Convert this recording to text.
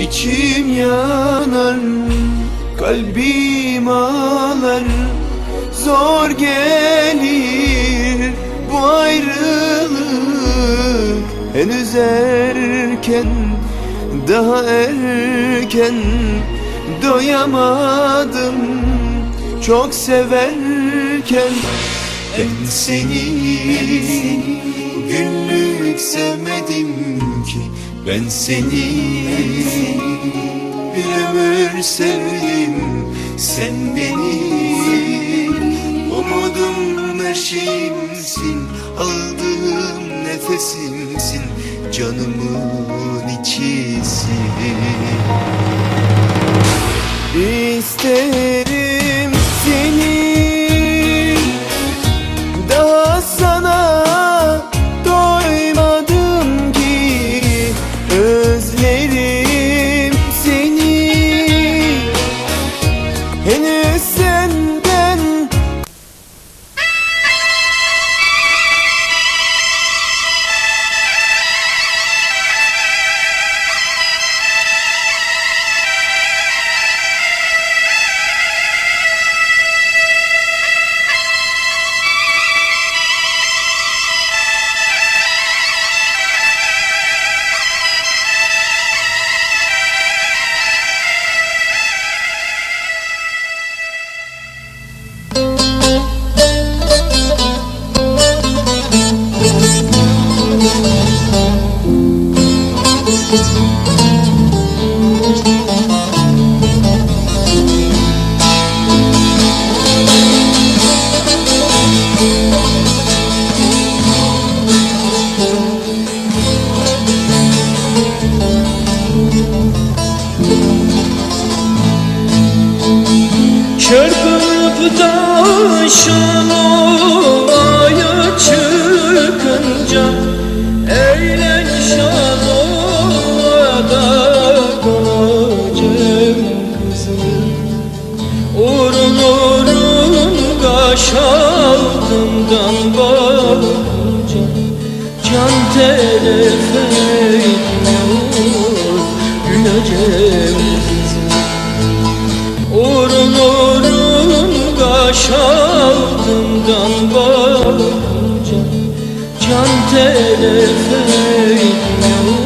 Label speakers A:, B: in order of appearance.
A: İçim yanar, kalbim ağlar Zor gelir Henüz erken, daha erken Doyamadım. Çok severken Ben seni günlük sevmedim ki. Ben seni bir ömür sevdim. Sen beni umudum her şeyimsin Aldığım nefesimsin Canımın içisin. İsterim
B: Çırpınıp taşın ovaya çıkınca Eğlen şan ovada kalacağım kızım Urun urun kaş altından bakınca Can telef etmiyor güleceğim altından bakınca Can telef